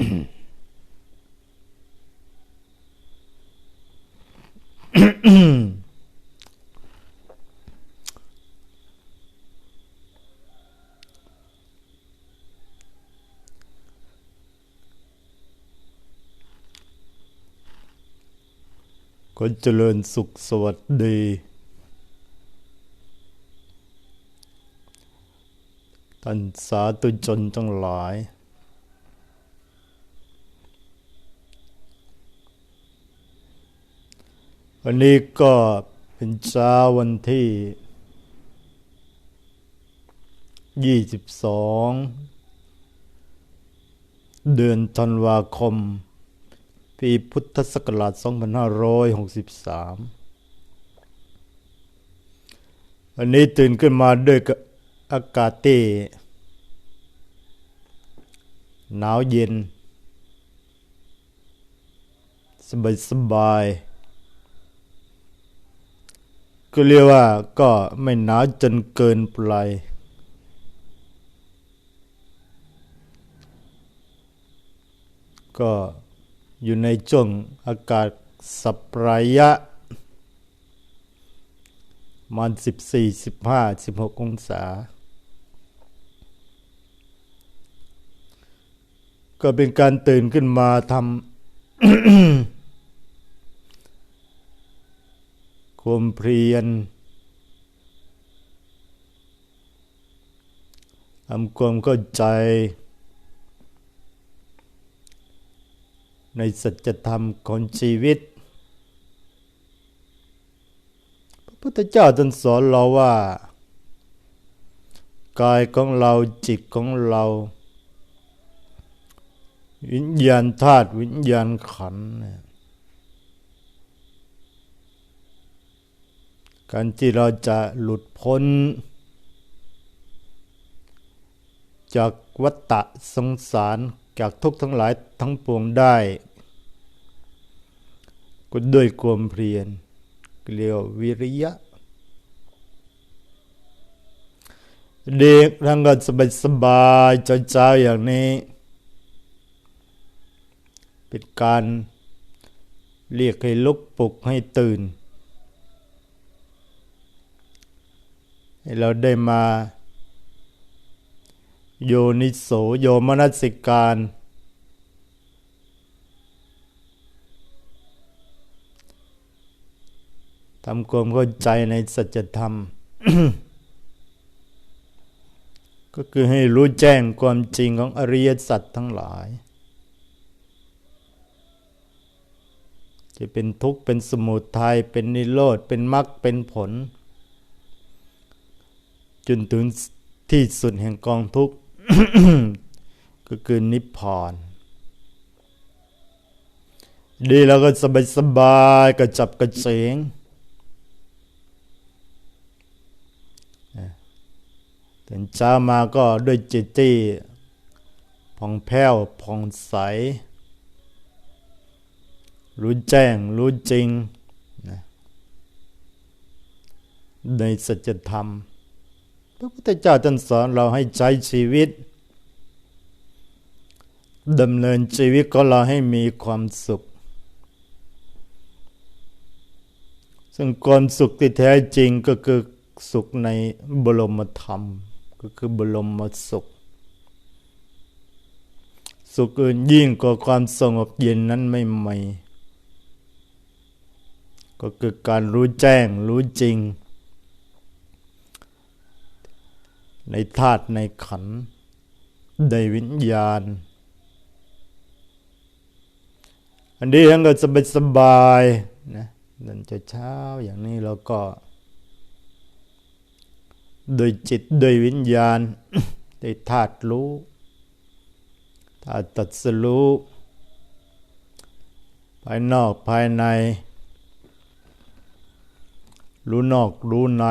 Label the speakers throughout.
Speaker 1: ก็เจริญสุขสวัสดี ท่านสาธุชนทั้งหลาย วันนี้ก็เป็นเช้าวันที่ 22 เดือนธันวาคม ปีพุทธศักราช 2563 วันนี้ตื่นขึ้นมาด้วยอากาศที่หนาวเย็น สบายสบาย ก็เรียกว่าก็ไม่หนาวจนเกินไปก็อยู่ในช่วงอากาศสัปรายะ มันสิบสี่สิบห้าสิบหกองศา ก็เป็นการตื่นขึ้นมาทำ ความเพียนทำความเข้าใจ ในสัจธรรมของชีวิต พระพุทธเจ้าท่านสอนเราว่า กายของเราจิตของเรา วิญญาณธาตุวิญญาณขันธ์เนี่ย การที่เราจะหลุดพ้น จากวัฏฏะสงสารจากทุกข์ทั้งหลายทั้งปวงได้ ก็ด้วยความเพียรเรียกวิริยะ เด็กทั้งก็สบายสบายเจ้าๆอย่างนี้ เป็นการเรียกให้ลุกปลุกให้ตื่น ให้ เราได้มา โยนิโสโยมนัสิการ ทำความเข้าใจในสัจธรรม ก็คือให้รู้แจ้งความจริงของอริยสัจทั้งหลายจะเป็นทุกข์เป็นสมุทัยเป็นนิโรธเป็นมรรคเป็นผล จนถึงที่สุดแห่งกองทุกข์ก็คือนิพพานดีแล้วก็สบายสบายกระจับกระเฉงตื่เช้ามาก็ด้วยจิตที่ผ่องแผ้วผ่องใส รู้แจ้ง รู้จริง ในสัจธรรม พระพุทธเจ้าท่านสอนเราให้ใช้ชีวิตดำเนินชีวิตของเราให้มีความสุข ซึ่งความสุขที่แท้จริงก็คือสุขในบรมธรรม ก็คือบรมสุข สุขอื่นยิ่งกว่าความสงบเย็นนั้นไม่มีก็คือการรู้แจ้งรู้จริง ในธาตุในขันในวิญญาณ อันนี้ทั้งก็สบายสบายนะนั่นจะเช้าอย่างนี้เราก็ โดยจิตโดยวิญญาณโดยธาตุรู้ธาตุตัดสรู้ภายนอกภายใน รู้นอกรู้ใน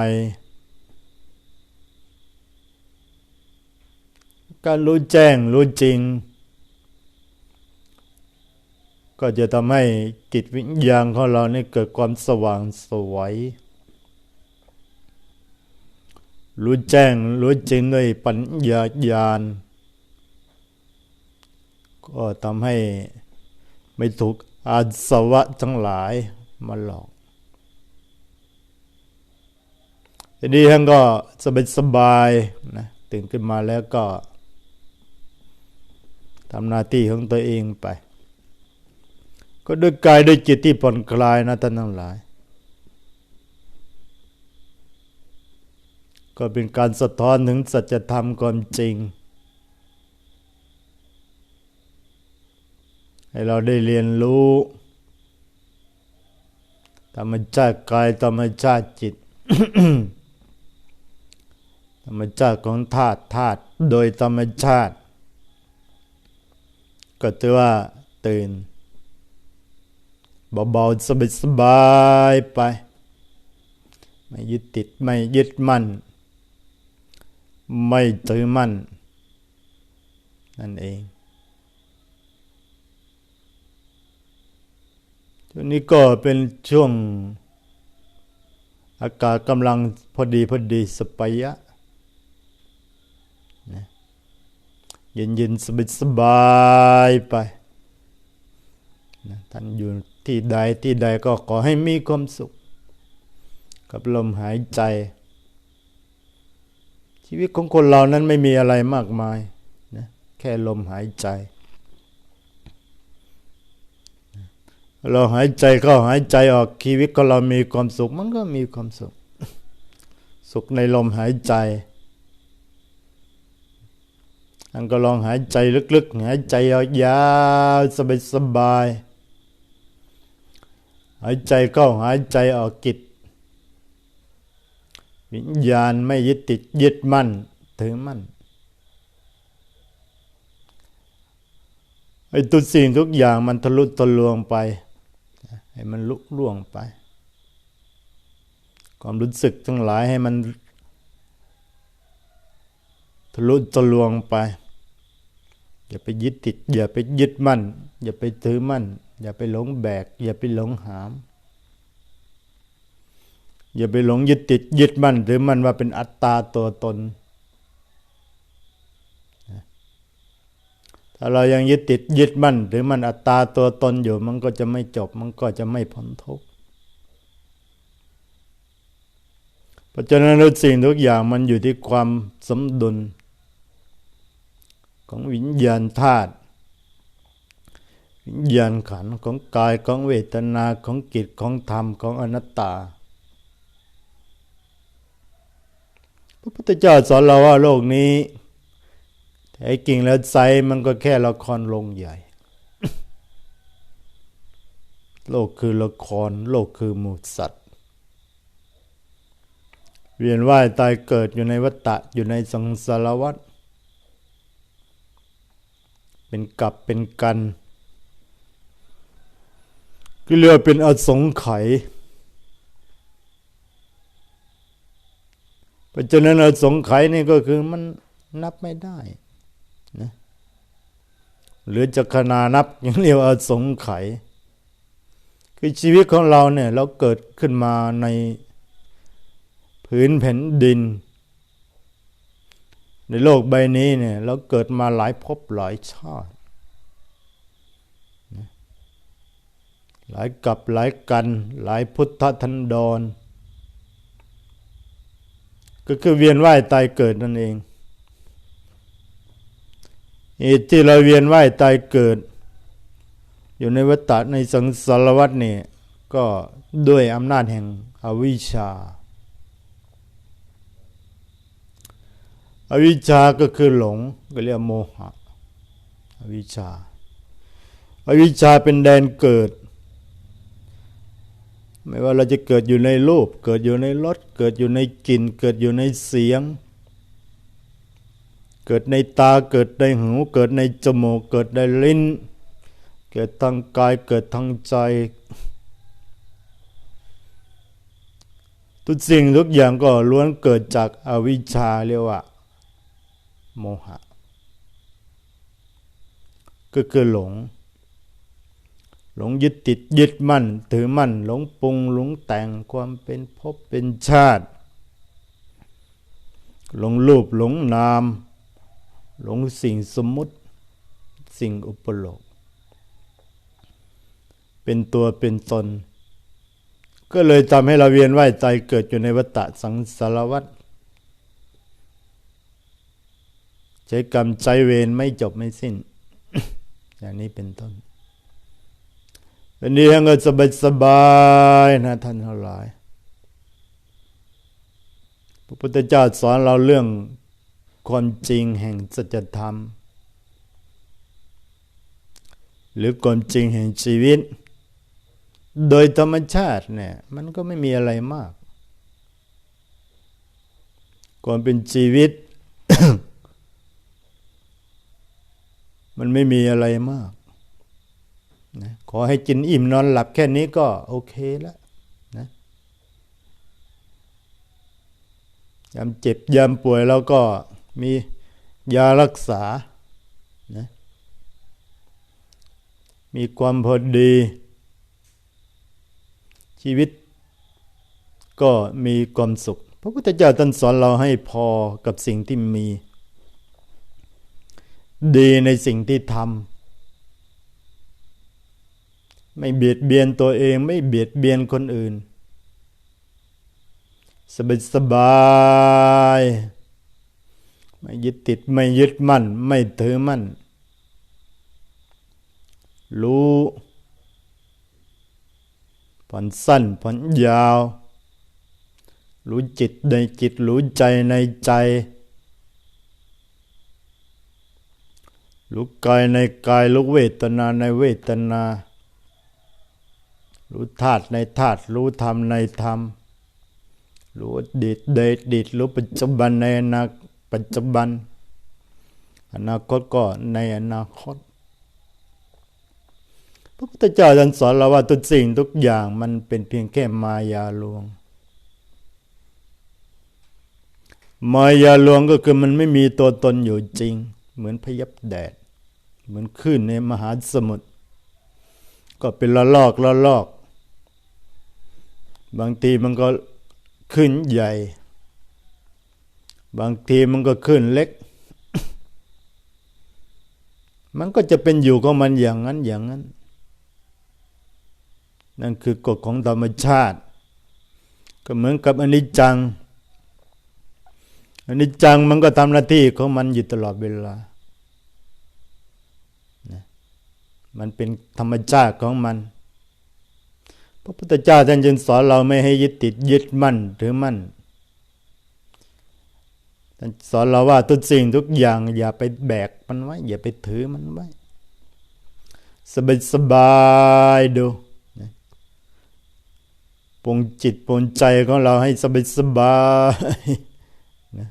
Speaker 1: การรู้แจ้งรู้จริง ก็จะทำให้จิตวิญญาณของเรานี่เกิดความสว่างสวย รู้แจ้งรู้จริงด้วยปัญญาญาณ ก็ทำให้ไม่ถูกอาสวะทั้งหลายมาหลอกทีนี้ท่านก็สบายสบายนะตื่นขึ้นมาแล้วก็ ทำหน้าที่ของตัวเองไป ก็ด้วยกายด้วยจิตที่ผ่อนคลายนะท่านทั้งหลาย ก็เป็นการสะท้อนถึงสัจธรรมความจริง ให้เราได้เรียนรู้ ธรรมชาติกายธรรมชาติจิตธรรมชาติของธาตุธาตุโดยธรรมชาติ ก็ถือว่าตื่นเบาๆสบายๆไป ไม่ยึดติดไม่ยึดมั่น ไม่ถือมั่น นั่นเองช่วงนี้ก็เป็นช่วงอากาศกำลังพอดีพอดีสปายะ เย็นเย็นสบายสบายไปนะท่านอยู่ที่ใดที่ใดก็ขอให้มีความสุข กับลมหายใจ ชีวิตของคนเรานั้นไม่มีอะไรมากมายนะแค่ลมหายใจ เราหายใจเข้าหายใจออกชีวิตของเรามีความสุข มันก็มีความสุข สุขในลมหายใจ อันก็ลองหายใจลึกๆ หายใจยาวๆสบายๆหายใจเข้าหายใจออกกิจวิญญาณไม่ยึดติดยึดมั่นถือมั่นไอ้ตุกสิ่งทุกอย่างมันทะลุทะลวงไปให้มันลุล่วงไป ความรู้สึกทั้งหลายให้มัน ทะลุทะลวงไป อย่าไปยึดติด อย่าไปยึดมั่น อย่าไปถือมั่น อย่าไปหลงแบก อย่าไปหลงหาม อย่าไปหลงยึดติด ยึดมั่นถือมั่นว่าเป็นอัตตาตัวตน ถ้าเรายังยึดติดยึดมั่นหรือมันอัตตาตัวตนอยู่มันก็จะไม่จบ มันก็จะไม่พ้นทุกข์เพราะฉะนั้นสิ่งทุกอย่างมันอยู่ที่ความสมดุล ของวิญญาณธาตุวิญญาณขันธ์ของกายของเวทนาของกิจของธรรมของอนัตตา พระพุทธเจ้าสอนเราว่าโลกนี้แท้จริงแล้วใจมันก็แค่ละครลงใหญ่ โลกคือละคร โลกคือหมูสัตว์ เวียนว่ายตายเกิดอยู่ในวัฏฏะอยู่ในสังสารวัฏ เป็นกับเป็นกันก็เรียกเป็นอสงไขยเพราะฉะนั้นอสงไขยนี่ก็คือมันนับไม่ได้นะหรือจะขนานับยังเรียกว่าอสงไขยคือชีวิตของเราเนี่ยเราเกิดขึ้นมาในผืนแผ่นดิน ในโลกใบนี้เนี่ยเราเกิดมาหลายภพหลายชาติ หลายกับหลายกัน หลายพุทธทันดร ก็คือเวียนว่ายตายเกิดนั่นเองเหตุที่เราเวียนว่ายตายเกิด อยู่ในวัฏฏะในสังสารวัฏนี่ก็ด้วยอำนาจแห่งอวิชชา อวิชชาก็คือหลงก็เรียกโมหะ อวิชชาอวิชชาเป็นแดนเกิด ไม่ว่าเราจะเกิดอยู่ในรูป เกิดอยู่ในรสเกิดอยู่ในกลิ่น เกิดอยู่ในเสียง เกิดในตาเกิดในหูเกิดในจมูกเกิดในลิ้น เกิดทางกายเกิดทางใจทุกสิ่งทุกอย่างก็ล้วนเกิดจากอวิชชาเรียกว่า โมหะ ก็คือหลง หลงยึดติดยึดมั่น ถือมั่น หลงปรุงหลงแต่งความเป็นภพเป็นชาติ หลงรูปหลงนาม หลงสิ่งสมมุติ สิ่งอุปโลก เป็นตัวเป็นตน ก็เลยทำให้เราเวียนว่ายใจเกิดอยู่ในวัฏสังสารวัฏ ใช้กรรมใจเวรไม่จบไม่สิ้น อย่างนี้เป็นต้นวันนี้ก็สบายสบายนะท่านทั้งหลาย พระพุทธเจ้าสอนเราเรื่องความจริงแห่งสัจธรรม หรือความจริงแห่งชีวิต โดยธรรมชาติเนี่ยมันก็ไม่มีอะไรมากความเป็นชีวิต มันไม่มีอะไรมากนะขอให้กินอิ่มนอนหลับแค่นี้ก็โอเคแล้วนะยามเจ็บยามป่วยเราก็มียารักษานะมีความพอดี ชีวิตก็มีความสุข พระพุทธเจ้าตรัสสอนเราให้พอกับสิ่งที่มี ดีในสิ่งที่ทำไม่เบียดเบียนตัวเองไม่เบียดเบียนคนอื่น สบายสบายไม่ยึดติดไม่ยึดมั่น ไม่ถือมั่น รู้ผ่อนสั้นผ่อนยาว รู้จิตในจิตรู้ใจในใจ รู้กายในกายรู้เวทนาในเวทนา รู้ธาตุในธาตุรู้ธรรมในธรรม รู้ดีตในอดีตรู้ปัจจุบันในอนาคตปัจจุบัน อนาคตก็ในอนาคตพระพุทธเจ้าท่านสอนเราว่าทุกสิ่งทุกอย่างมันเป็นเพียงแค่มายาลวง มายาลวงก็คือมันไม่มีตัวตนอยู่จริง เหมือนพยับแดด เหมือนคลื่นในมหาสมุทรก็เป็นละลอกละลอก บางทีมันก็ขึ้นใหญ่ บางทีมันก็ขึ้นเล็ก มันก็จะเป็นอยู่ของมันอย่างนั้นอย่างนั้น นั่นคือกฎของธรรมชาติ ก็เหมือนกับอนิจจังอนิจจังมันก็ทำหน้าที่ของมันอยู่ตลอดเวลา มันเป็นธรรมชาติของมัน พระพุทธเจ้าท่านจึงสอนเราไม่ให้ยึดติดยึดมั่นถือมั่นท่านสอนเราว่าทุกสิ่งทุกอย่างอย่าไปแบกมันไว้ อย่าไปถือมันไว้ สบายสบายดูปงจิตปงใจของเราให้สบายสบายนะ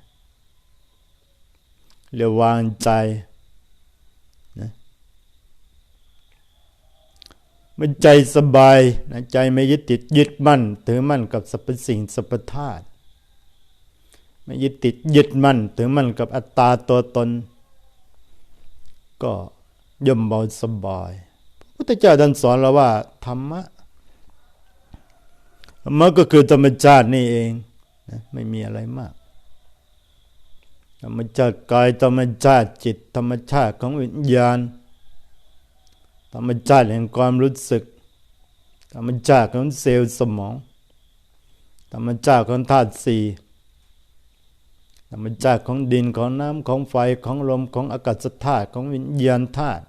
Speaker 1: เรียกวางใจนะ มันใจสบายนะใจไม่ยึดติดยึดมั่น ถือมั่นกับสรรพสิ่งสรรพธาตุไม่ยึดติดยึดมั่นถึงมันกับอัตตาตัวตน ก็ย่อมเบาสบายพระพุทธเจ้าท่านสอนเราว่า ธรรมะธรรมะก็คือธรรมชาตินี่เองนะไม่มีอะไรมาก ธรรมชาติกายธรรมชาติจิต ธรรมชาติของวิญญาณ ธรรมชาติแห่งความรู้สึก ธรรมชาติของเซลล์สมอง ธรรมชาติของธาตุสี่ธรรมชาติของดินของน้ำของไฟของลมของอากาศธาตุของวิญญาณธาตุ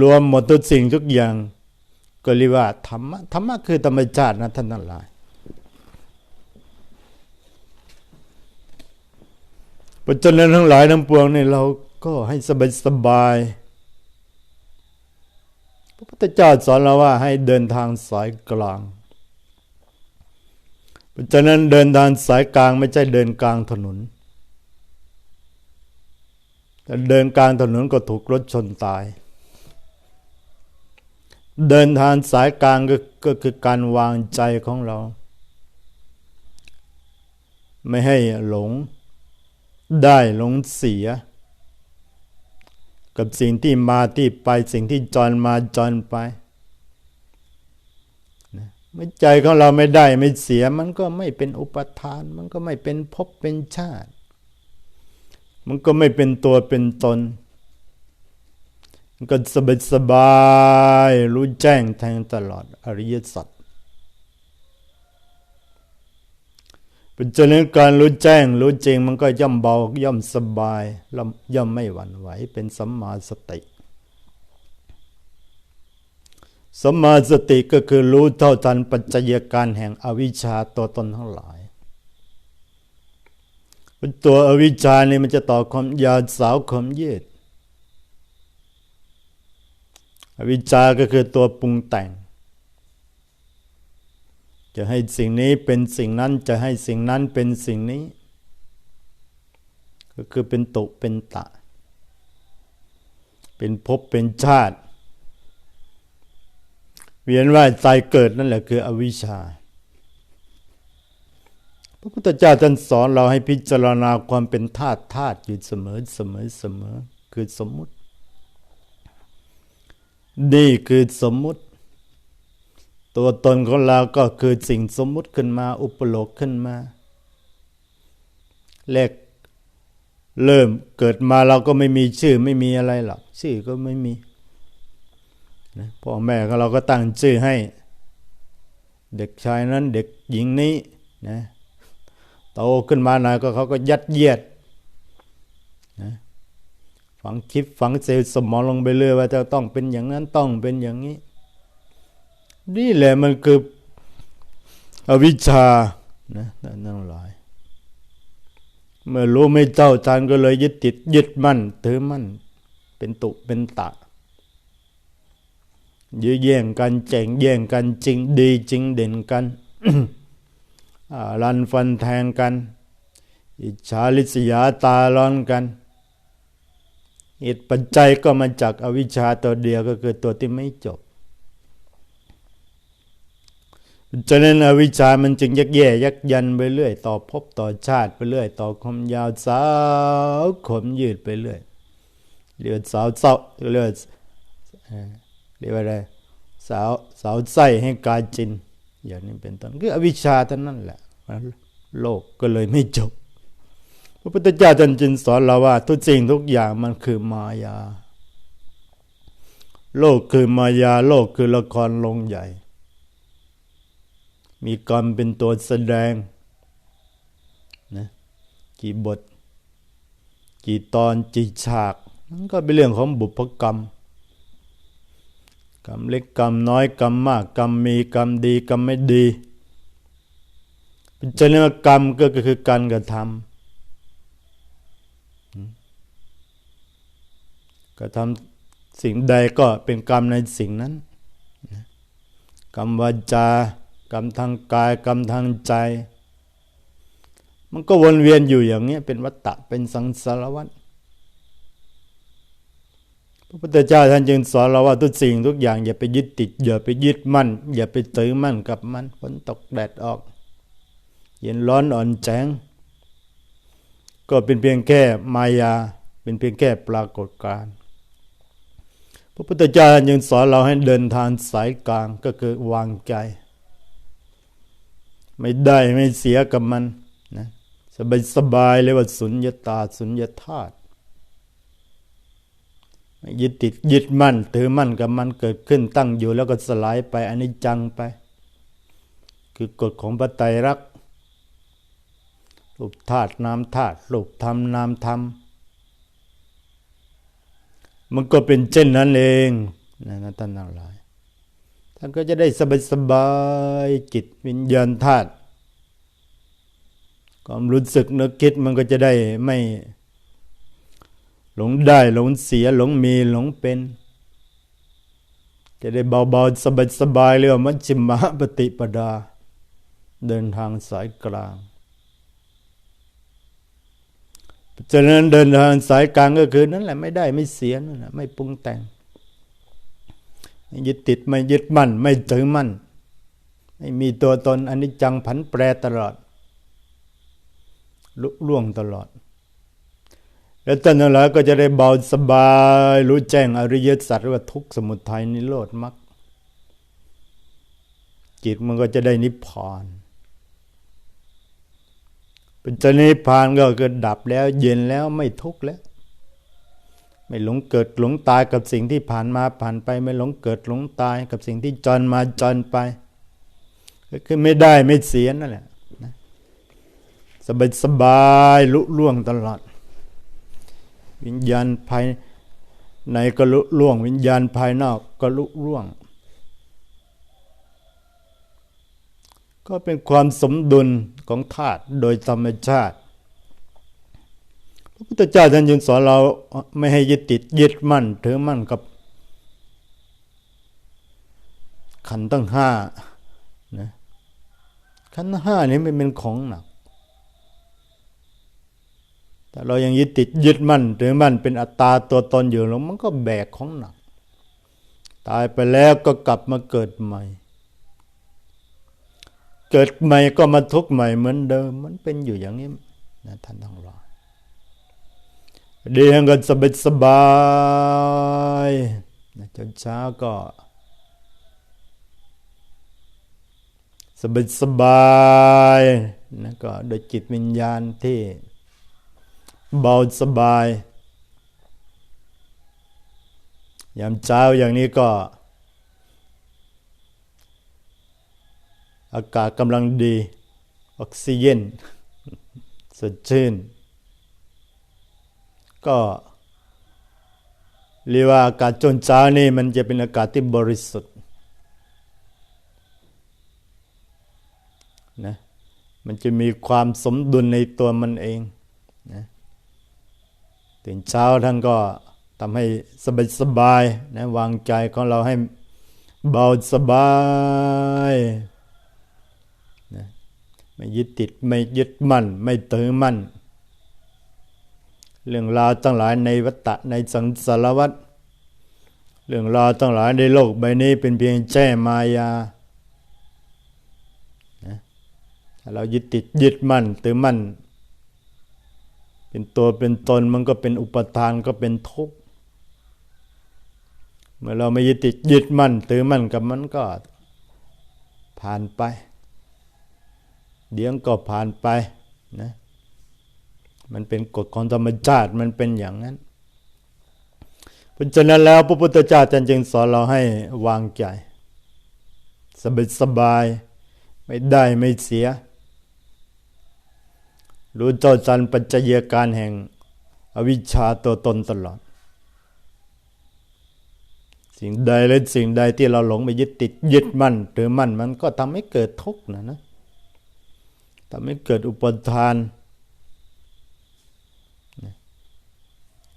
Speaker 1: รวมหมดทุกสิ่งทุกอย่างก็เรียกว่าธรรมะธรรมะคือธรรมชาตินะท่านทั้งหลาย ปัจจุบันทั้งหลายทั้งปวงนี่เราก็ให้สบายสบาย ระพุทธเจ้าสอนเราว่าให้เดินทางสายกลาง เพราะฉะนั้นเดินทางสายกลางไม่ใช่เดินกลางถนนแต่เดินกลางถนนก็ถูกรถชนตาย เดินทางสายกลางก็ก็คือการวางใจของเรา ไม่ให้หลงได้หลงเสีย กับสิ่งที่มาที่ไปสิ่งที่จรมาจรไปมื่อใจของเราไม่ได้ไม่เสียมันก็ไม่เป็นอุปทาน มันก็ไม่เป็นภพเป็นชาติ มันก็ไม่เป็นตัวเป็นตนมันก็สบายสบายรู้แจ้งแทงตลอดอริยสัจ เป็นจริญการรู้แจ้ง รู้จริงมันก็ย่อมเบาย่อมสบายย่อมไม่หวั่นไหวเป็นสัมมาสติสัมมาสติก็คือรู้เท่าทันปัจจัยการแห่งอวิชชาตัวตนทั้งหลายตัวอวิชชานี่มันจะต่อความยาวสาวความยืดอวิชชาก็คือตัวปรุงแต่ง จะให้สิ่งนี้เป็นสิ่งนั้นจะให้สิ่งนั้นเป็นสิ่งนี้ ก็คือเป็นตุเป็นตะ เป็นภพเป็นชาติ เวียนว่ายตายเกิดนั่นแหละคืออวิชชา พระพุทธเจ้าท่านสอนเราให้พิจารณาความเป็นธาตุธาตุอยู่เสมอเสมอเสมอคือสมมุติ นี่คือสมมุติ ตัวตนของเราก็คือสิ่งสมมุติขึ้นมาอุปโลกขึ้นมาแรกเริ่มเกิดมาเราก็ไม่มีชื่อไม่มีอะไรหรอกชื่อก็ไม่มีนะพ่อแม่ของเราก็ตั้งชื่อให้ เด็กชายนั้นเด็กหญิงนี้นะโตขึ้นมาหน่อยก็เขาก็ยัดเยียดนะฝังคิดฝังเซลล์สมองลงไปเรื่อยว่าจะต้องเป็นอย่างนั้นต้องเป็นอย่างนี้ นี่แหละมันคืออวิชชานะนั่นหลาย เมื่อรู้ไม่เจ้าจานก็เลยยึดติด ยึดมั่นถือมั่น เป็นตุเป็นตะยื้อแย่งกันแจ่งแย่งกันจริงดีจริงเด่นกันรันฟันแทงกัน อิจฉาลิษยาตาร้อนกันเหตุปัจจัยก็มาจากอวิชชาตัวเดียวก็คือตัวที่ไม่จบ ฉะนั้นอวิชามันจึงยักแย่ยักยันไปเรื่อย ต่อพบต่อชาติไปเรื่อย ต่อความยาวสาวขมยืดไปเรื่อยเลือสาวเศร้าเลือเรียกว่าอะไรสาวสาวไส้ให้กายจิน อย่างนี้เป็นต้นคืออวิชชาท่านั้นแหละโลกก็เลยไม่จบ พระพุทธเจ้าท่านจึงสอนเราว่า ทุกสิ่งทุกอย่างมันคือมายา โลกคือมายา โลกคือละครลงใหญ่ มีกรรมเป็นตัวแสดงนะกี่บท กี่ตอนกี่ฉากนั่นก็เป็นเรื่องของบุพกรรม กรรมเล็กกรรมน้อยกรรมมากกรรมมีกรรมดีกรรมไม่ดีเป็นจริญกรรมก็คือการกระทำก็ทำสิ่งใดก็เป็นกรรมในสิ่งนั้น กรรมวาจา กรรมทางกายกรรมทางใจ มันก็วนเวียนอยู่อย่างนี้เป็นวัฏฏะเป็นสังสารวัฏพระพุทธเจ้าท่านจึงสอนเราว่าทุกสิ่งทุกอย่างอย่าไปยึดติด อย่าไปยึดมั่น อย่าไปถือมั่นกับมันฝนตกแดดออก เย็นร้อนอ่อนแจ้งก็เป็นเพียงแค่มายา เป็นเพียงแค่ปรากฏการณ์พระพุทธเจ้ายังสอนเราให้เดินทางสายกลางก็คือวางใจ ไม่ได้ไม่เสียกับมันนะสบายสบายเลยว่าสุญญตาสุญญาธาตุไม่ยึดติดยึดมั่นถือมั่นกับมันเกิดขึ้นตั้งอยู่แล้วก็สลายไปอันนี้จังไป คือกฎของพระไตรักรูปธาตุนามธาตุรูปธรรมนามธรรมมันก็เป็นเช่นนั้นเองนะนะท่านทั้งหลาย ท่านก็จะได้สบายสบายจิตวิญญาณธาตุความรู้สึกนึกคิดมันก็จะได้ไม่หลงได้หลงเสียหลงมีหลงเป็น จะได้เบาๆสบายๆเรียกว่ามัชฌิมะปฏิปดา เดินทางสายกลางฉะนั้นเดินทางสายกลางก็คือนั่นแหละไม่ได้ไม่เสียนั่นแหละไม่ปรุงแต่ง ยึดติดไม่ยึดมั่น ไม่ถือมั่นไม่มีตัวตนอันนี้จังผันแปรตลอดลุล่วงตลอด แล้วท่านทั้งหลายก็จะได้เบาสบาย รู้แจ้งอริยสัจว่าทุกสมุทัยนิโรธมรรคจิตมันก็จะได้นิพพานเป็นจนิพานก็เกิดดับแล้ว เย็นแล้วไม่ทุกข์แล้ว ไม่หลงเกิดหลงตายกับสิ่งที่ผ่านมาผ่านไป ไม่หลงเกิดหลงตายกับสิ่งที่จรมาจรไปก็คือไม่ได้ไม่เสียนั่นแหละสบายสบายลุล่วงตลอด วิญญาณภายในก็ลุล่วง วิญญาณภายนอกก็ลุล่วง ก็เป็นความสมดุลของธาตุโดยธรรมชาติ ระพุทธเจ้าท่านจึงสอนเราไม่ให้ยึดติดยึดมั่นถือมั่นกับ ขันตั้งห้านะขันห้านี้มันเป็นของหนักแต่เรายังยึดติดยึดมั่นถือมั่นเป็นอัตตาตัวตนอยู่แล้วมันก็แบกของหนัก ตายไปแล้วก็กลับมาเกิดใหม่ เกิดใหม่ก็มาทุกข์ใหม่เหมือนเดิม มันเป็นอยู่อย่างนี้นะท่านทั้งหลาย ดีให้กันสบายสบายนะจนเช้าก็สบายสบายนะก็โดยจิตวิญญาณที่เบาสบาย ยามเช้าอย่างนี้ก็ อากาศกำลังดี ออกซิเจนสดชื่น ก็เรียกว่าอากาศจนเช้านี่มันจะเป็นอากาศที่บริสุทธิ์นะมันจะมีความสมดุลในตัวมันเองนะตื่นเช้าท่านก็ทำให้สบายสบายนะวางใจของเราให้เบาสบายนะไม่ยึดติดไม่ยึดมั่น ไม่ถือมั่น เรื่องราวทั้งหลายในวัฏฏะในสังสารวัฏเรื่องราวทั้งหลายในโลกใบนี้เป็นเพียงแจ้มายาถ้าเรายึดติดยึดมั่นถือมั่น เป็นตัวเป็นตนมันก็เป็นอุปทานก็เป็นทุกข์เมื่อเราไม่ยึดติดยึดมั่นถือมั่นกับมันก็ผ่านไป เดี๋ยวก็ผ่านไปนะ มันเป็นกฎของธรรมชาติมันเป็นอย่างนั้น เพราะฉะนั้นแล้วพระพุทธเจ้าจึงสอนเราให้วางใจ สบายสบาย ไม่ได้ไม่เสีย รู้เจ้าจันปัจจัยการแห่งอวิชชาตัวตนตลอด สิ่งใดและสิ่งใดที่เราหลงไปยึดติดยึดมั่นหรือมั่นมันก็ทำให้เกิดทุกข์นะนะทำให้เกิดอุปทาน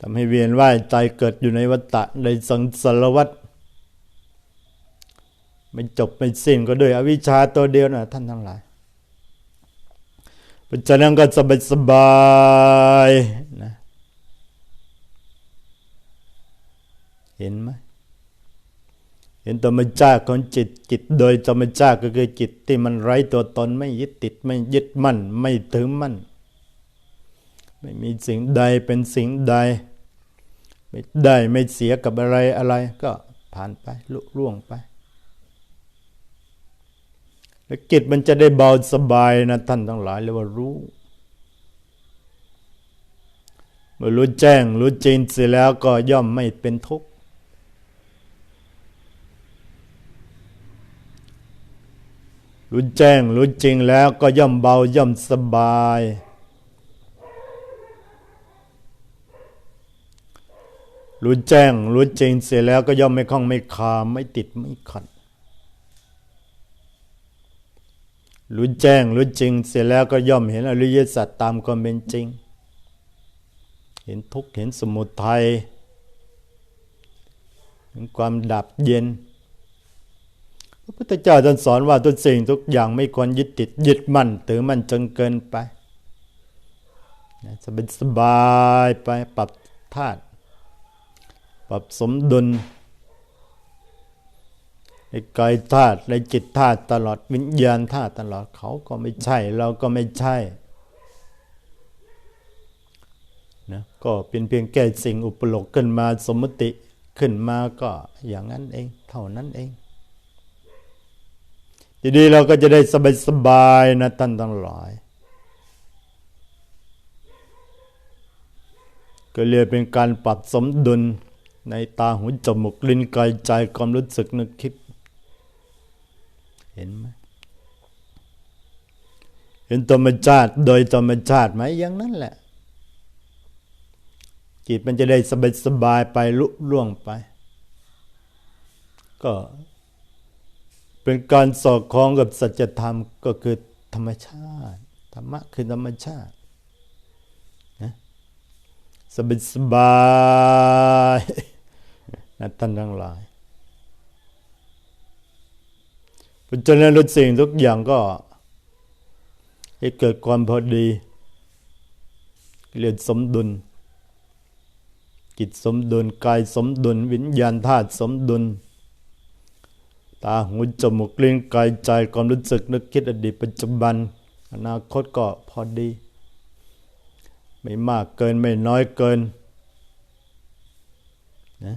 Speaker 1: ทำให้เวียนว่ายตายเกิดอยู่ในวัฏฏะในสังสารวัฏไม่จบไม่สิ้นก็ด้วยอวิชชาตัวเดียวนะท่านทั้งหลายเพราะฉะนั้นก็สบายสบายนะเห็นไหมเห็นธรรมชาติของจิตจิตโดยธรรมชาติก็คือจิตที่มันไร้ตัวตนไม่ยึดติดไม่ยึดมั่น ไม่ถือมั่น ไม่มีสิ่งใดเป็นสิ่งใด ไม่ได้ไม่เสียกับอะไรอะไรก็ผ่านไปลุล่วงไป แล้วจิตมันจะได้เบาสบายนะท่านทั้งหลายเรียกว่ารู้เมื่อรู้แจ้งรู้จริงเสร็จแล้วก็ย่อมไม่เป็นทุกข์รู้แจ้งรู้จริงแล้วก็ย่อมเบาย่อมสบาย รู้แจ้ง รู้จริงเสร็จแล้วก็ย่อมไม่คล้องไม่คาไม่ติดไม่ขัดรู้แจ้งรู้จริงเสร็จแล้วก็ย่อมเห็นอริยสัจตามความเป็นจริง เห็นทุกข์เห็นสมุทัยเห็นความดับเย็น พระพุทธเจ้าท่านสอนว่าทุกสิ่งทุกอย่างไม่ควรยึดติดยึดมั่นถือมันจนเกินไปสบายสบายไปปรับธาตุ ปรับสมดุลในกายธาตุในจิตธาตุตลอดวิญญาณธาตุตลอดเขาก็ไม่ใช่ เราก็ไม่ใช่นะก็เป็นเพียงแค่สิ่งอุปโลกขึ้นมาสมมติขึ้นมาก็อย่างนั้นเอง เท่านั้นเอง ทีนี้เราก็จะได้สบายสบายนะท่านทั้งหลายก็เรียกเป็นการปรับสมดุล ในตาหูจมูกลิ้นกายใจความรู้สึกนึกคิด เห็นไหมเห็นธรรมชาติโดยธรรมชาติไหมอย่างนั้นแหละ จิตมันจะได้สบายสบายไปลุล่วงไป ก็เป็นการสอดคล้องกับสัจธรรมก็คือธรรมชาติ ธรรมะคือธรรมชาตินะสบายสบาย นะท่านทั้งหลายเพราะฉะนั้นทุกสิ่งทุกอย่างก็ให้เกิดความพอดี เรียนสมดุล จิตสมดุลกายสมดุล วิญญาณธาตุสมดุล ตาหูจมูกลิ้นกายใจความรู้สึกนึกคิดอดีตปัจจุบัน อนาคตก็พอดี ไม่มากเกินไม่น้อยเกินนะ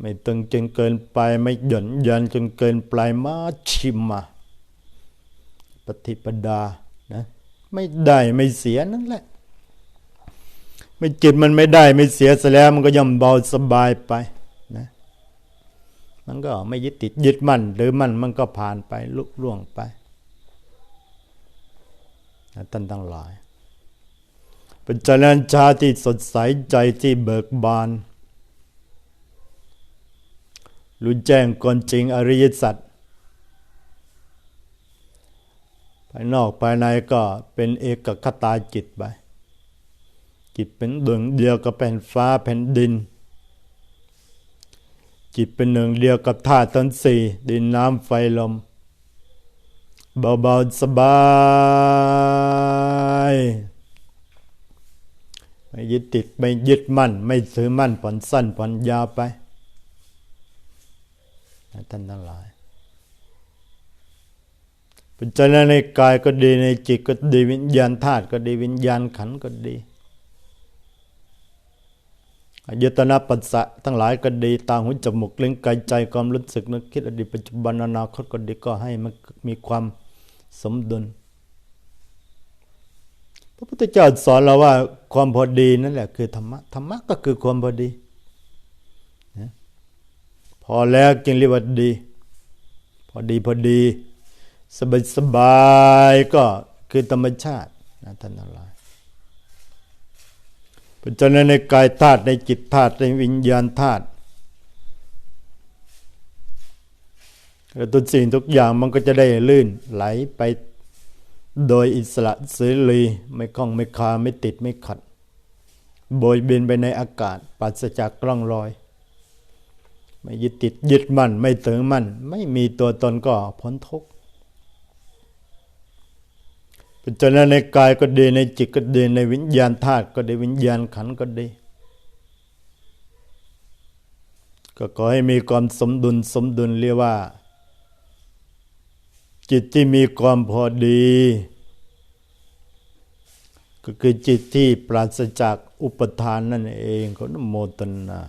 Speaker 1: ไม่ตึงจนเกินไปไม่หย่อนยันจนเกินปลายมาชิมมาปฏิปดานะไม่ได้ไม่เสียนั่นแหละ ไม่จิตมันไม่ได้ไม่เสียสแล้วมันก็ย่อมเบาสบายไปนะมันก็ไม่ยึดติดยึดมั่นหรือมันมันก็ผ่านไปลุล่วงไปนะท่านทั้งหลายเป็นเจริญชาที่สดใสใจที่เบิกบาน รู้แจ้งก่อนจริงอริยสัจภายนอกภายในก็เป็นเอกคตาจิตไป จิตเป็นดวงเดียวกับแผ่นฟ้าแผ่นดิน จิตเป็นหนึ่งเดียวกับธาตุทั้งสี่ดินน้ำไฟลม เบาๆสบายไม่ยึดติดไม่ยึดมั่น ไม่ถือมั่นผ่อนสั้นผ่อนยาวไป ท่านทั้งหลายเป็นใจในกายก็ดีในจิตก็ดีวิญญาณธาตุก็ดีวิญญาณขันธ์ก็ดีอายตนะปัสสะทั้งหลายก็ดีตาหูจมูกลิ้นกายใจความรู้สึกนึกคิดอดีตปัจจุบันอนาคตก็ดีก็ให้มันมีความสมดุล พระพุทธเจ้าสอนเราว่าความพอดีนั่นแหละคือธรรมะธรรมะก็คือความพอดี อแล้วจึงเรียกว่าดี พอดีพอดี สบายสบายก็คือธรรมชาตินะท่านทั้งหลายเพราะฉะนั้นในกายธาตุในจิตธาตุในวิญญาณธาตุแล้วทุกสิ่งทุกอย่างมันก็จะได้ลื่นไหลไปโดยอิสระเสรีไม่คล้องไม่คาไม่ติดไม่ขัด โบยบินไปในอากาศปราศจากกล้องรอย ไม่ยึดติดยึดมั่น ไม่ถึงมั่น ไม่มีตัวตนก็พ้นทุกข์เป็นจนในกายก็ดีในจิตก็ดีในวิญญาณธาตุก็ดีวิญญาณขันธ์ก็ดี ก็ขอให้มีความสมดุลสมดุลเรียกว่า จิตที่มีความพอดี ก็คือจิตที่ปราศจากอุปทานนั่นเองขออนุโมทนา